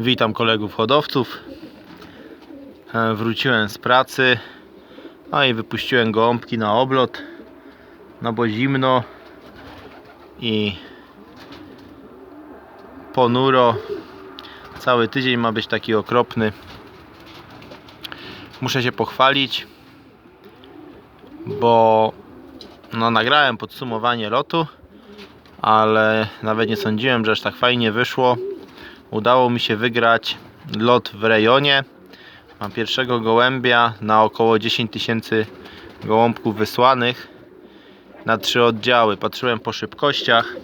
Witam kolegów hodowców. E, Wróciłem z pracy. No i wypuściłem gołąbki na oblot. No bo zimno i ponuro. Cały tydzień ma być taki okropny. Muszę się pochwalić, bo no, nagrałem podsumowanie lotu, ale nawet nie sądziłem, że aż tak fajnie wyszło udało mi się wygrać lot w rejonie. Mam pierwszego gołębia na około 10 tysięcy gołąbków wysłanych na trzy oddziały. Patrzyłem po szybkościach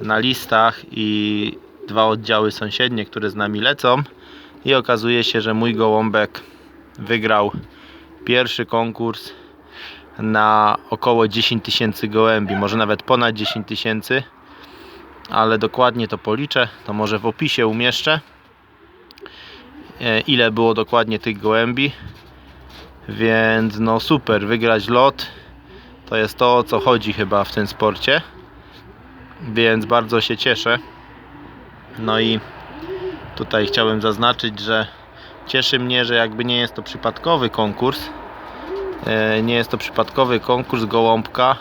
na listach i dwa oddziały sąsiednie, które z nami lecą i okazuje się, że mój gołąbek wygrał pierwszy konkurs na około 10 tysięcy gołębi, może nawet ponad 10 tysięcy ale dokładnie to policzę, to może w opisie umieszczę e, ile było dokładnie tych gołębi. Więc no super, wygrać lot to jest to o co chodzi chyba w tym sporcie. Więc bardzo się cieszę. No i tutaj chciałem zaznaczyć, że cieszy mnie, że jakby nie jest to przypadkowy konkurs. E, nie jest to przypadkowy konkurs gołąbka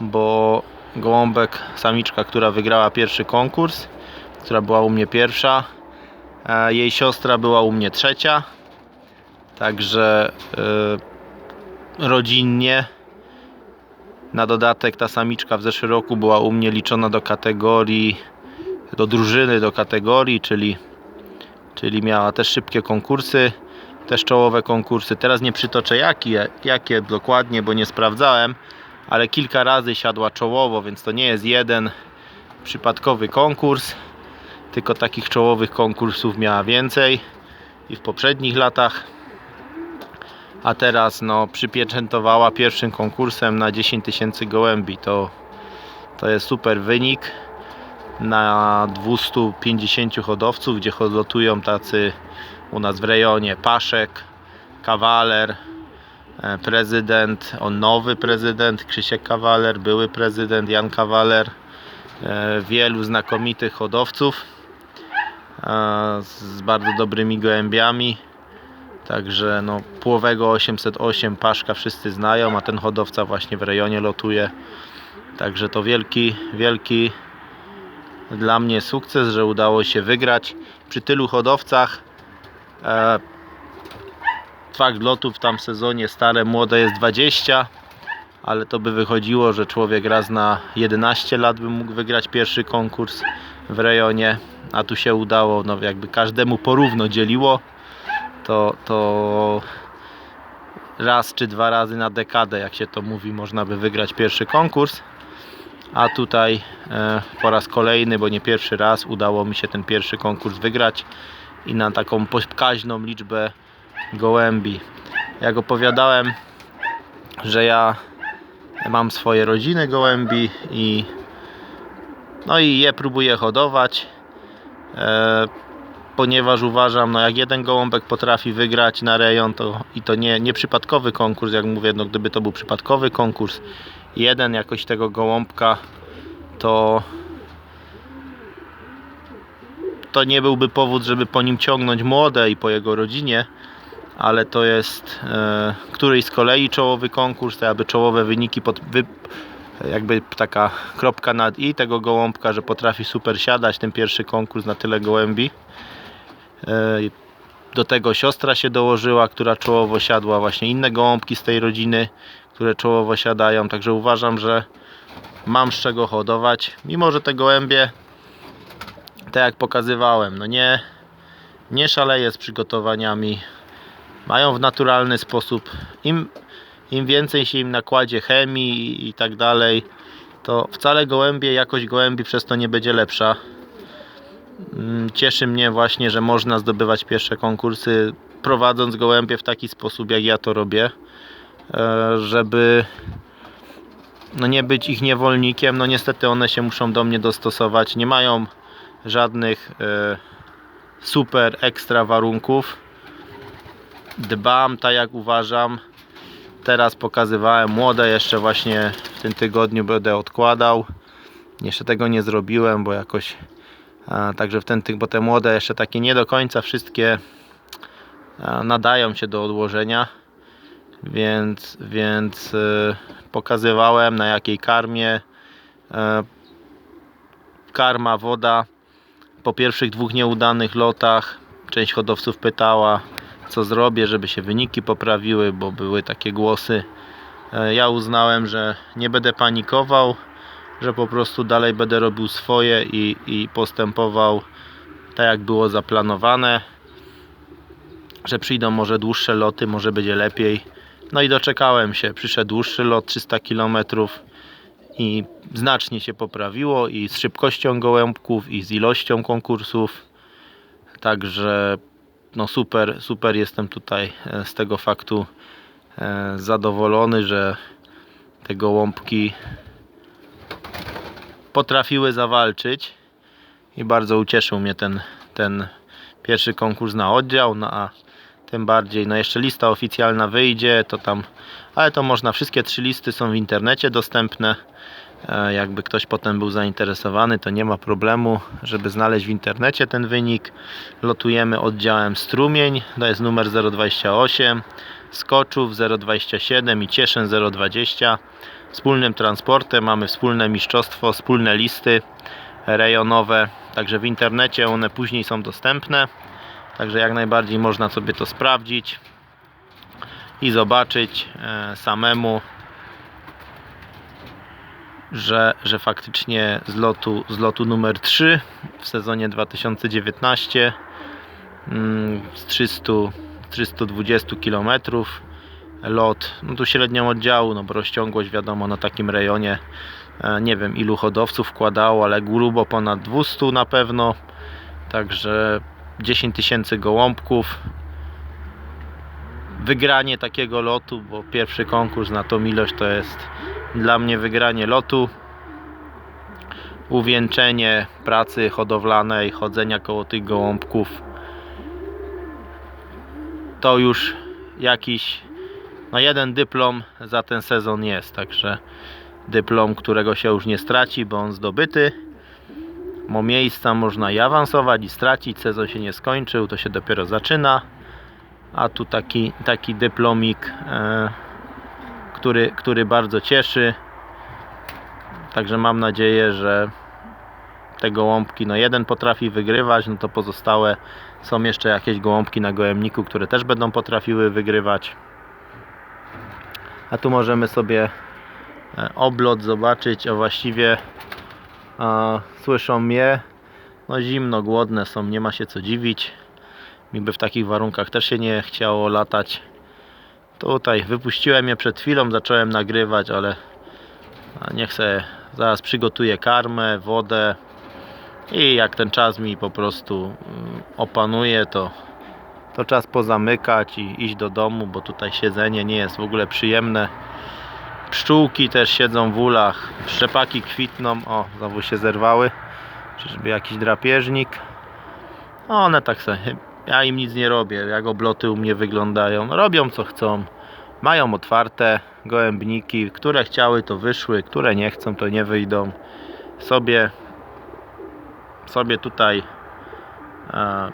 bo gołąbek, samiczka, która wygrała pierwszy konkurs, która była u mnie pierwsza. a Jej siostra była u mnie trzecia. Także yy, rodzinnie. Na dodatek ta samiczka w zeszłym roku była u mnie liczona do kategorii, do drużyny, do kategorii, czyli, czyli miała też szybkie konkursy, też czołowe konkursy. Teraz nie przytoczę jakie, jakie dokładnie, bo nie sprawdzałem ale kilka razy siadła czołowo, więc to nie jest jeden przypadkowy konkurs, tylko takich czołowych konkursów miała więcej i w poprzednich latach. A teraz no, przypieczętowała pierwszym konkursem na 10 tysięcy gołębi. To, to jest super wynik na 250 hodowców, gdzie hodlotują tacy u nas w rejonie Paszek, Kawaler, prezydent, on nowy prezydent Krzysiek Kawaler, były prezydent Jan Kawaler, e, wielu znakomitych hodowców e, z bardzo dobrymi gołębiami. Także no, połowego 808 Paszka wszyscy znają, a ten hodowca właśnie w rejonie lotuje. Także to wielki, wielki dla mnie sukces, że udało się wygrać przy tylu hodowcach fakt lotów w tam sezonie stare, młode jest 20 ale to by wychodziło, że człowiek raz na 11 lat by mógł wygrać pierwszy konkurs w rejonie, a tu się udało, no jakby każdemu porówno dzieliło, to, to raz czy dwa razy na dekadę, jak się to mówi, można by wygrać pierwszy konkurs, a tutaj e, po raz kolejny, bo nie pierwszy raz, udało mi się ten pierwszy konkurs wygrać i na taką pokaźną liczbę gołębi. Jak opowiadałem, że ja mam swoje rodziny gołębi i no i je próbuję hodować e, ponieważ uważam, no jak jeden gołąbek potrafi wygrać na rejon to i to nie, nie przypadkowy konkurs, jak mówię, no gdyby to był przypadkowy konkurs jeden jakoś tego gołąbka to to nie byłby powód, żeby po nim ciągnąć młode i po jego rodzinie ale to jest e, któryś z kolei czołowy konkurs, to czołowe wyniki pod, wy, jakby taka kropka nad i tego gołąbka, że potrafi super siadać ten pierwszy konkurs na tyle gołębi. E, do tego siostra się dołożyła, która czołowo siadła, właśnie inne gołąbki z tej rodziny, które czołowo siadają, także uważam, że mam z czego hodować, mimo że te gołębie tak jak pokazywałem, no nie, nie szaleję z przygotowaniami mają w naturalny sposób. Im, im więcej się im nakładzie chemii i tak dalej, to wcale gołębie, jakość gołębi przez to nie będzie lepsza. Mm, cieszy mnie właśnie, że można zdobywać pierwsze konkursy prowadząc gołębie w taki sposób, jak ja to robię, e, żeby no nie być ich niewolnikiem. No niestety one się muszą do mnie dostosować. Nie mają żadnych e, super ekstra warunków dbam tak jak uważam. Teraz pokazywałem młode jeszcze właśnie w tym tygodniu będę odkładał. Jeszcze tego nie zrobiłem bo jakoś E, Także w ten tych, bo te młode jeszcze takie nie do końca wszystkie e, nadają się do odłożenia, więc, więc e, pokazywałem na jakiej karmie e, karma, woda. Po pierwszych dwóch nieudanych lotach część hodowców pytała co zrobię, żeby się wyniki poprawiły, bo były takie głosy. E, Ja uznałem, że nie będę panikował, że po prostu dalej będę robił swoje i, i postępował tak jak było zaplanowane. Że przyjdą może dłuższe loty, może będzie lepiej. No i doczekałem się. Przyszedł dłuższy lot 300 km i znacznie się poprawiło i z szybkością gołębków i z ilością konkursów. Także no super, super jestem tutaj e, z tego faktu e, zadowolony, że te gołąbki potrafiły zawalczyć i bardzo ucieszył mnie ten, ten pierwszy konkurs na oddział, no a tym bardziej, no jeszcze lista oficjalna wyjdzie, to tam, ale to można, wszystkie trzy listy są w internecie dostępne, jakby ktoś potem był zainteresowany, to nie ma problemu, żeby znaleźć w internecie ten wynik. Lotujemy oddziałem Strumień, to jest numer 028, Skoczów 027 i Cieszyn 020. Wspólnym transportem mamy wspólne mistrzostwo, wspólne listy rejonowe, także w internecie one później są dostępne. Także jak najbardziej można sobie to sprawdzić i zobaczyć e, samemu że, że faktycznie z lotu, z lotu numer 3 w sezonie 2019 mm, z 300, 320 km lot, no tu średnią oddziału, no bo rozciągłość wiadomo na takim rejonie e, nie wiem ilu hodowców wkładało, ale grubo ponad 200 na pewno także 10 tysięcy gołąbków. Wygranie takiego lotu, bo pierwszy konkurs na tą ilość to jest dla mnie wygranie lotu, uwieńczenie pracy hodowlanej, chodzenia koło tych gołąbków. To już jakiś, no jeden dyplom za ten sezon jest, także dyplom, którego się już nie straci, bo on zdobyty. Mo miejsca można i awansować i stracić, sezon się nie skończył, to się dopiero zaczyna. A tu taki, taki dyplomik e, który, który bardzo cieszy. Także mam nadzieję, że te gołąbki, no jeden potrafi wygrywać, no to pozostałe są jeszcze jakieś gołąbki na gołębniku, które też będą potrafiły wygrywać. A tu możemy sobie e, oblot zobaczyć, a właściwie a, słyszą mnie. No zimno, głodne są, nie ma się co dziwić. Mi by w takich warunkach też się nie chciało latać. Tutaj wypuściłem je przed chwilą, zacząłem nagrywać, ale niech se zaraz przygotuję karmę, wodę i jak ten czas mi po prostu mm, opanuje, to, to czas pozamykać i iść do domu, bo tutaj siedzenie nie jest w ogóle przyjemne. Pszczółki też siedzą w ulach, szczepaki kwitną, o znowu się zerwały, czyżby jakiś drapieżnik. One tak sobie ja im nic nie robię, jak obloty u mnie wyglądają. Robią co chcą. Mają otwarte gołębniki, które chciały to wyszły, które nie chcą to nie wyjdą. Sobie sobie tutaj e,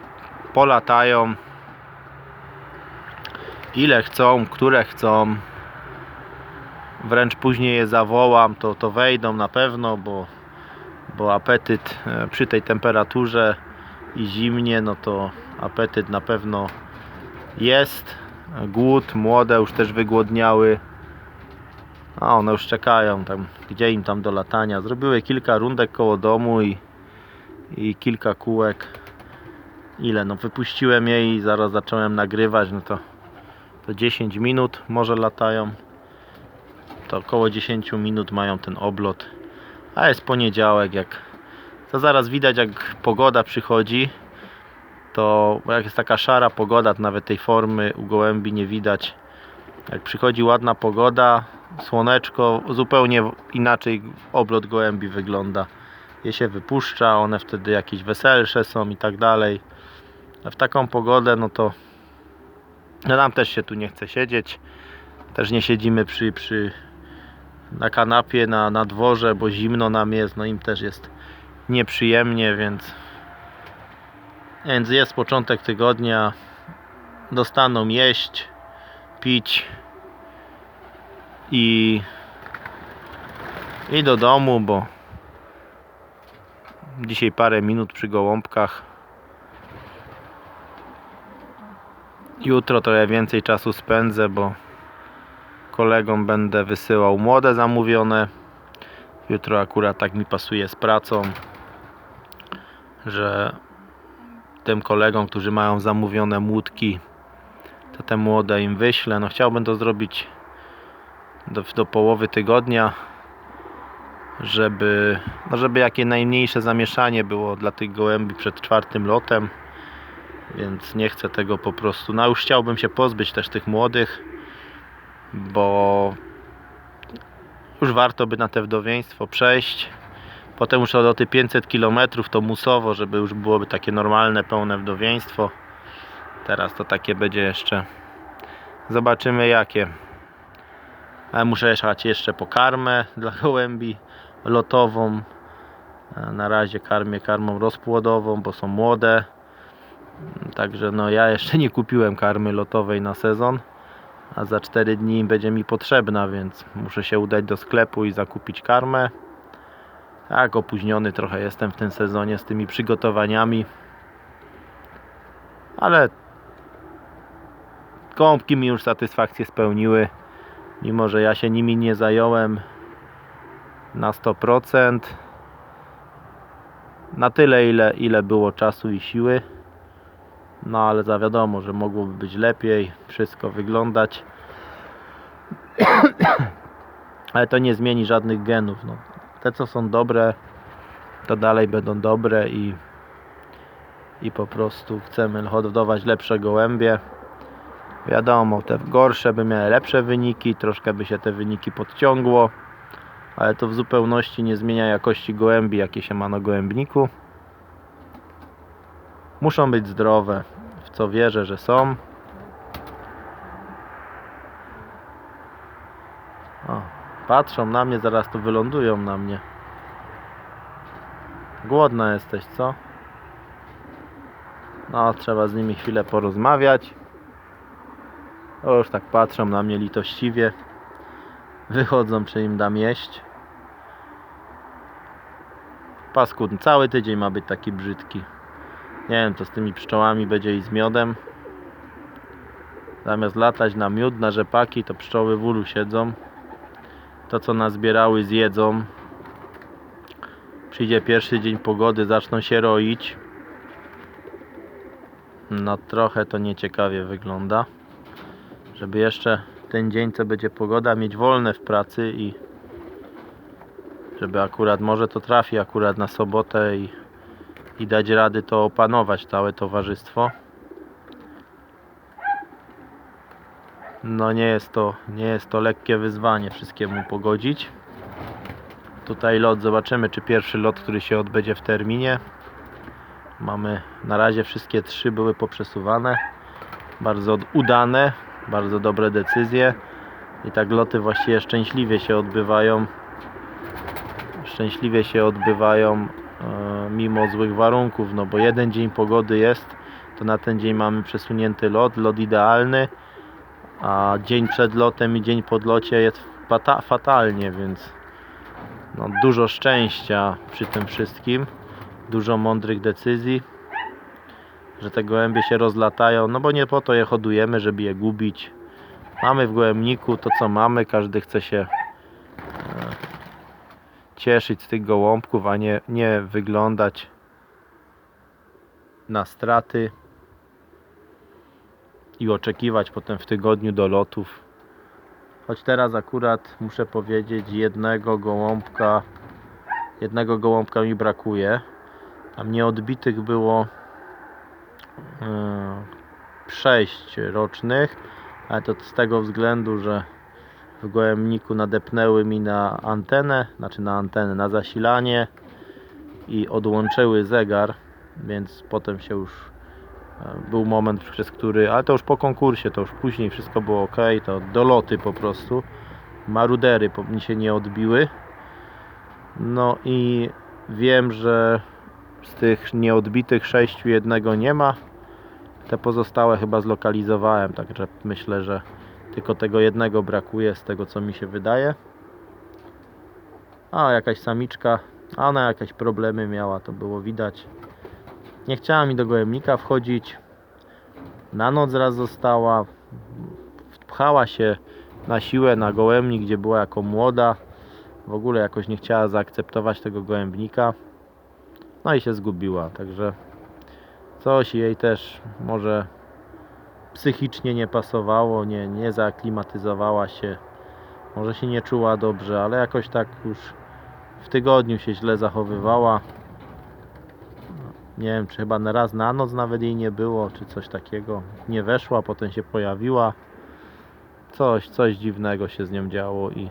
polatają ile chcą, które chcą. Wręcz później je zawołam, to, to wejdą na pewno, bo, bo apetyt e, przy tej temperaturze i zimnie, no to apetyt na pewno jest. Głód, młode już też wygłodniały. A one już czekają tam, gdzie im tam do latania. Zrobiły kilka rundek koło domu i, i kilka kółek. Ile? No wypuściłem je i zaraz zacząłem nagrywać, no to, to 10 minut może latają. To około 10 minut mają ten oblot. A jest poniedziałek, jak to zaraz widać jak pogoda przychodzi to jak jest taka szara pogoda, to nawet tej formy u gołębi nie widać. Jak przychodzi ładna pogoda, słoneczko, zupełnie inaczej oblot gołębi wygląda. Je się wypuszcza, one wtedy jakieś weselsze są i tak dalej. A w taką pogodę, no to no nam też się tu nie chce siedzieć. Też nie siedzimy przy, przy na kanapie, na, na dworze, bo zimno nam jest, no im też jest nieprzyjemnie, więc Więc jest początek tygodnia. Dostaną jeść, pić i, i do domu, bo dzisiaj parę minut przy gołąbkach. Jutro trochę więcej czasu spędzę, bo kolegom będę wysyłał młode zamówione. Jutro akurat tak mi pasuje z pracą, że tym kolegom, którzy mają zamówione młódki, to te młode im wyślę. No chciałbym to zrobić do, do połowy tygodnia, żeby, no żeby jakie najmniejsze zamieszanie było dla tych gołębi przed czwartym lotem. Więc nie chcę tego po prostu. No już chciałbym się pozbyć też tych młodych, bo już warto by na te wdowieństwo przejść. Potem już tych 500 km to musowo, żeby już byłoby takie normalne, pełne wdowieństwo. Teraz to takie będzie jeszcze. Zobaczymy jakie. Ale muszę jechać jeszcze po karmę dla gołębi lotową. Na razie karmię karmą rozpłodową, bo są młode. Także no ja jeszcze nie kupiłem karmy lotowej na sezon. A za 4 dni będzie mi potrzebna, więc muszę się udać do sklepu i zakupić karmę. Tak, opóźniony trochę jestem w tym sezonie z tymi przygotowaniami. Ale gąbki mi już satysfakcję spełniły. Mimo, że ja się nimi nie zająłem na 100%. Na tyle, ile, ile było czasu i siły. No ale za wiadomo, że mogłoby być lepiej, wszystko wyglądać. ale to nie zmieni żadnych genów. No. Te co są dobre, to dalej będą dobre i, i po prostu chcemy hodować lepsze gołębie. Wiadomo, te gorsze by miały lepsze wyniki, troszkę by się te wyniki podciągło, ale to w zupełności nie zmienia jakości gołębi, jakie się ma na gołębniku. Muszą być zdrowe, w co wierzę, że są. O, patrzą na mnie, zaraz tu wylądują na mnie. Głodna jesteś, co? No, trzeba z nimi chwilę porozmawiać. O, już tak patrzą na mnie litościwie. Wychodzą, czy im dam jeść. Paskudny, cały tydzień ma być taki brzydki. Nie wiem, co z tymi pszczołami będzie i z miodem. Zamiast latać na miód, na rzepaki, to pszczoły w ulu siedzą. To, co nazbierały, zjedzą. Przyjdzie pierwszy dzień pogody, zaczną się roić. No trochę to nieciekawie wygląda. Żeby jeszcze ten dzień, co będzie pogoda, mieć wolne w pracy i żeby akurat, może to trafi akurat na sobotę i, i dać rady to opanować, całe towarzystwo. No nie jest to, nie jest to lekkie wyzwanie wszystkiemu pogodzić. Tutaj lot, zobaczymy czy pierwszy lot, który się odbędzie w terminie. Mamy na razie wszystkie trzy były poprzesuwane. Bardzo udane, bardzo dobre decyzje. I tak loty właściwie szczęśliwie się odbywają. Szczęśliwie się odbywają e, mimo złych warunków, no bo jeden dzień pogody jest, to na ten dzień mamy przesunięty lot, lot idealny, a dzień przed lotem i dzień po locie jest fata fatalnie, więc no, dużo szczęścia przy tym wszystkim, dużo mądrych decyzji, że te gołębie się rozlatają, no bo nie po to je hodujemy, żeby je gubić. Mamy w gołębniku to co mamy, każdy chce się e, cieszyć z tych gołąbków, a nie, nie wyglądać na straty i oczekiwać potem w tygodniu do lotów. Choć teraz akurat muszę powiedzieć, jednego gołąbka, jednego gołąbka mi brakuje. Tam nieodbitych było yy, sześć rocznych, ale to z tego względu, że w gołębniku nadepnęły mi na antenę, znaczy na antenę, na zasilanie i odłączyły zegar, więc potem się już e, był moment, przez który, ale to już po konkursie, to już później wszystko było ok, to doloty po prostu, marudery mi się nie odbiły. No i wiem, że z tych nieodbitych sześciu jednego nie ma. Te pozostałe chyba zlokalizowałem, także myślę, że tylko tego jednego brakuje z tego co mi się wydaje. A jakaś samiczka, a ona jakieś problemy miała, to było widać. Nie chciała mi do gołębnika wchodzić. Na noc raz została. Wpchała się na siłę na gołębnik, gdzie była jako młoda. W ogóle jakoś nie chciała zaakceptować tego gołębnika. No i się zgubiła, także coś jej też może psychicznie nie pasowało, nie, nie zaaklimatyzowała się. Może się nie czuła dobrze, ale jakoś tak już w tygodniu się źle zachowywała. Nie wiem, czy chyba na raz na noc nawet jej nie było, czy coś takiego. Nie weszła, potem się pojawiła. Coś, coś dziwnego się z nią działo i,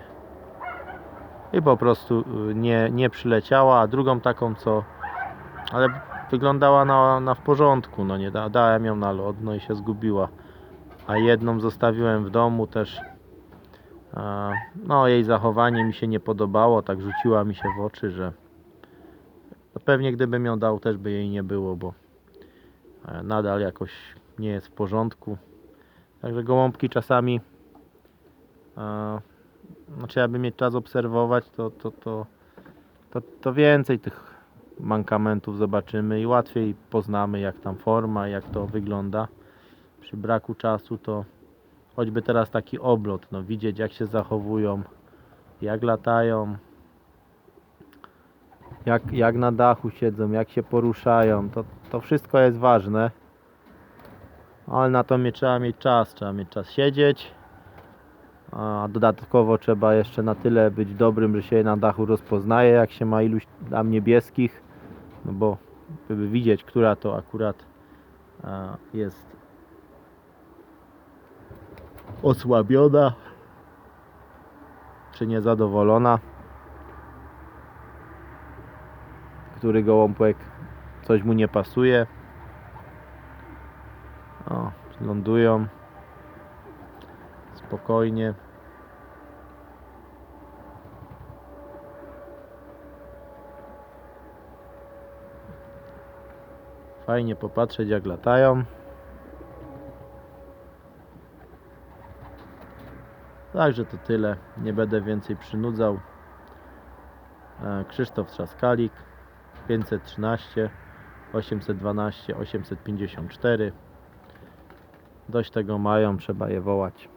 i po prostu y, nie, nie przyleciała. A drugą taką, co ale wyglądała na, na w porządku, no nie da, dałem ją na lot, no i się zgubiła. A jedną zostawiłem w domu też. A, no jej zachowanie mi się nie podobało, tak rzuciła mi się w oczy, że no pewnie gdybym ją dał też by jej nie było, bo e, nadal jakoś nie jest w porządku. Także gołąbki czasami e, no trzeba by mieć czas obserwować, to, to, to, to, to więcej tych mankamentów zobaczymy i łatwiej poznamy jak tam forma, jak to wygląda. Przy braku czasu to choćby teraz taki oblot, no widzieć jak się zachowują, jak latają, jak, jak na dachu siedzą, jak się poruszają, to, to wszystko jest ważne. Ale na to nie trzeba mieć czas, trzeba mieć czas siedzieć. A dodatkowo trzeba jeszcze na tyle być dobrym, że się na dachu rozpoznaje, jak się ma iluś tam niebieskich, no bo żeby widzieć, która to akurat a, jest osłabiona, czy niezadowolona, który gołąbek coś mu nie pasuje. O, lądują spokojnie. Fajnie popatrzeć jak latają. Także to tyle. Nie będę więcej przynudzał. E, Krzysztof Trzaskalik 513 812 854 Dość tego mają, trzeba je wołać.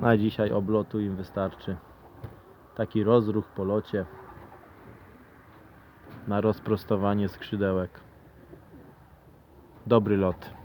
Na dzisiaj oblotu im wystarczy. Taki rozruch po locie na rozprostowanie skrzydełek. Dobry lot.